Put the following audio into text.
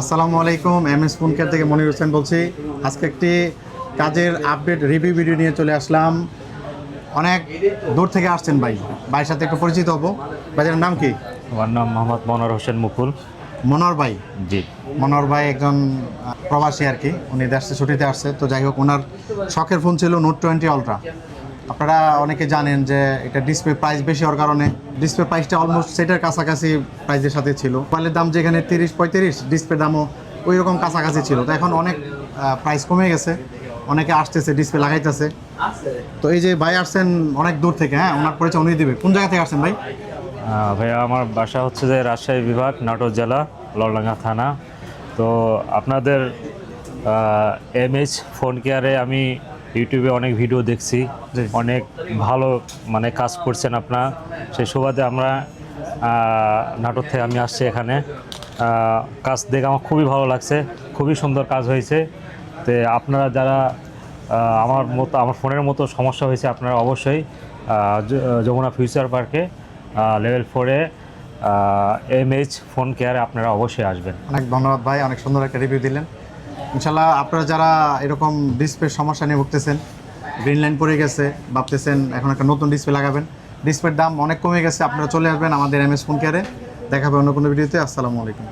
আসসালামু আলাইকুম M S phone care থেকে মনির হোসেন বলছি। আজকে একটি কাজের আপডেট রিভিউ ভিডিও নিয়ে চলে আসলাম। অনেক দূর থেকে আসছেন ভাই। ভাইয়ের সাথে একটু পরিচিত হব। ভাইয়ের নাম কি? আমার নাম মোহাম্মদ মনোর হোসেন মুকুল। মনোর ভাই? জি। মনোর ভাই একজন প্রবাসী আর কি। উনি দেশে ছুটিতে আসছে। তো যাই হোক ওনার শখের ফোন ছিল নোট টোয়েন্টি আলট্রা আপনারা অনেকে জানেন যে এটা ডিসপ্লে প্রাইস বেশি হওয়ার কারণে ডিসপ্লে প্রাইসটা অলমোস্ট সেটার কাছাকাছি প্রাইসের সাথে ছিল। মোবাইলের দাম যেখানে তিরিশ পঁয়ত্রিশ ডিসপ্লে দামও ওই রকম কাছাকাছি ছিল। তো এখন অনেক প্রাইস কমে গেছে। অনেকে আসতেছে ডিসপ্লে লাগাইতেছে। তো এই যে ভাই আসছেন অনেক দূর থেকে হ্যাঁ? ওনার পরিচয় উনি দিবে। কোন জায়গা থেকে আসছেন ভাই? ভাইয়া, আমার বাসা হচ্ছে যে রাজশাহী বিভাগ, নাটোর জেলা লড়ডাঙ্গা থানা। তো আপনাদের এম এইচ ফোন কেয়ারে আমি ইউটিউবে অনেক ভিডিও দেখছি। অনেক ভালো মানে কাজ করছেন আপনারা। সেই সুবাদে আমরা নাটোর থেকে আমি আসছি এখানে। কাজ দেখে আমার খুবই ভালো লাগছে খুবই সুন্দর কাজ হয়েছে। তো আপনারা যারা আমার মতো আমার ফোনের মতো সমস্যা হয়েছে আপনারা অবশ্যই যমুনা ফিউচার পার্কে লেভেল ফোরে এম এইচ ফোন কেয়ারে আপনারা অবশ্যই আসবেন। অনেক ধন্যবাদ ভাই অনেক সুন্দর একটা রিভিউ দিলেন। ইনশাল্লাহ আপনারা যারা এরকম ডিসপ্লের সমস্যা নিয়ে ভুগতেছেন গ্রিন লাইন পড়ে গেছে, ভাবতেছেন এখন একটা নতুন ডিসপ্লে লাগাবেন ডিসপ্লের দাম অনেক কমে গেছে, আপনারা চলে আসবেন আমাদের এম এস ফোন কেয়ারে দেখাবে অন্য কোনো ভিডিওতে আসসালামু আলাইকুম।